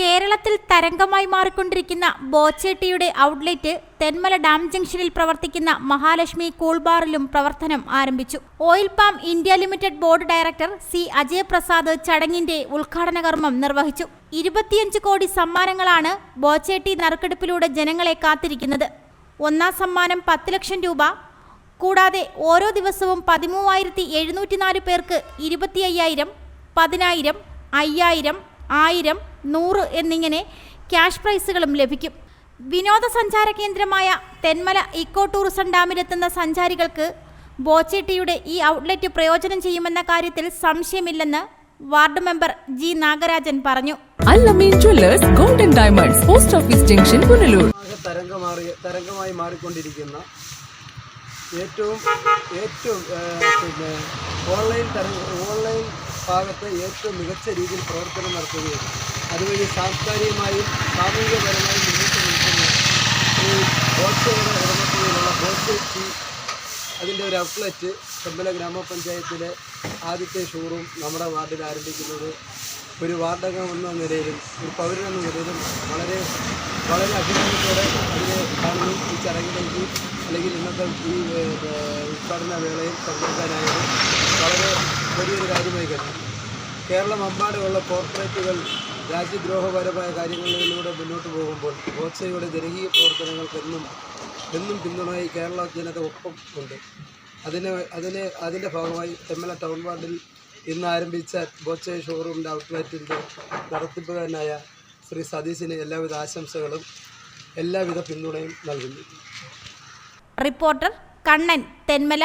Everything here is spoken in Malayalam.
കേരളത്തിൽ തരംഗമായി മാറിക്കൊണ്ടിരിക്കുന്ന ബോച്ചേട്ടിയുടെ ഔട്ട്ലെറ്റ് തെന്മല ഡാം ജംഗ്ഷനിൽ പ്രവർത്തിക്കുന്ന മഹാലക്ഷ്മി കൂൾബാറിലും പ്രവർത്തനം ആരംഭിച്ചു. Oil palm India limited board director C Ajayaprasad ചടങ്ങിന്റെ ഉദ്ഘാടന കർമ്മം നിർവഹിച്ചു. ഇരുപത്തിയഞ്ച് കോടി സമ്മാനങ്ങളാണ് ബോച്ചേട്ടി നറുക്കെടുപ്പിലൂടെ ജനങ്ങളെ കാത്തിരിക്കുന്നത്. ഒന്നാം സമ്മാനം പത്ത് ലക്ഷം രൂപ. കൂടാതെ ഓരോ ദിവസവും പതിമൂവായിരത്തി എഴുന്നൂറ്റിനാല് പേർക്ക് ഇരുപത്തി അയ്യായിരം പതിനായിരം അയ്യായിരം ആയിരം നൂറ് എന്നിങ്ങനെ ക്യാഷ് പ്രൈസുകളും ലഭിക്കും. വിനോദസഞ്ചാര കേന്ദ്രമായ തെന്മല ഇക്കോ ടൂറിസം ഡാമിലെത്തുന്ന സഞ്ചാരികൾക്ക് ബോച്ചേട്ടിയുടെ ഈ ഔട്ട്ലെറ്റ് പ്രയോജനം ചെയ്യുമെന്ന കാര്യത്തിൽ സംശയമില്ലെന്ന് വാർഡ് മെമ്പർ ജി നാഗരാജൻ പറഞ്ഞു. Allameen jewellers golden diamonds post office junction Punalur. തരംഗമായി മാറിക്കൊണ്ടിരിക്കുന്ന ഏറ്റവും ഏറ്റവും പിന്നെ ഓൺലൈൻ ഓൺലൈൻ ഭാഗത്ത് ഏറ്റവും മികച്ച രീതിയിൽ പ്രവർത്തനം നടത്തുകയും അതുവഴി സാംസ്കാരികമായും സാമൂഹികപരമായും മുന്നോട്ട് നിൽക്കുന്ന. ഈ ഹോസ്റ്റലുകളുടെ ഉടമസ്ഥതയിലുള്ള ഹോസ്റ്റൽ ടീ അതിന്റെ ഒരു ഔട്ട്ലെറ്റ് ചെമ്പല ഗ്രാമപഞ്ചായത്തിലെ ആദ്യത്തെ ഷോറൂം നമ്മുടെ വാർഡിൽ ആരംഭിക്കുന്നത് ഒരു വാർഡംഗം എന്ന നിലയിലും ഒരു പൗരൻ എന്ന നിലയിലും വളരെ വളരെ അഭിമാനത്തോടെ അതിനെ കാണുന്നു. ഈ ചടങ്ങിലേക്ക് അല്ലെങ്കിൽ ഇന്നത്തെ ഈ ഉദ്ഘാടന വേളയിൽ പങ്കെടുക്കാനായത് വളരെ വലിയൊരു കാര്യമായി കഴിഞ്ഞു കേരളമെമ്പാടുമുള്ള കോർപ്പറേറ്റുകൾ രാജ്യദ്രോഹപരമായ കാര്യങ്ങളിലൂടെ മുന്നോട്ട് പോകുമ്പോൾ ഗോഡ്സെയുടെ ജനകീയ പ്രവർത്തനങ്ങൾക്ക് എന്നും എന്നും പിന്തുണയായി കേരള ജനത ഒപ്പം ഉണ്ട്. അതിന് അതിന് അതിന്റെ ഭാഗമായി തെമ്മല ടൗൺ വാർഡിൽ ഇന്ന് ആരംഭിച്ച ബോച്ചെ ഷോറൂമിന്റെ ഔട്ട്ലെറ്റിന്റെ നടത്തിപ്പുകാരനായ ശ്രീ സതീശിന് എല്ലാവിധ ആശംസകളും എല്ലാവിധ പിന്തുണയും നൽകുന്നു. റിപ്പോർട്ടർ കണ്ണൻ തെന്മല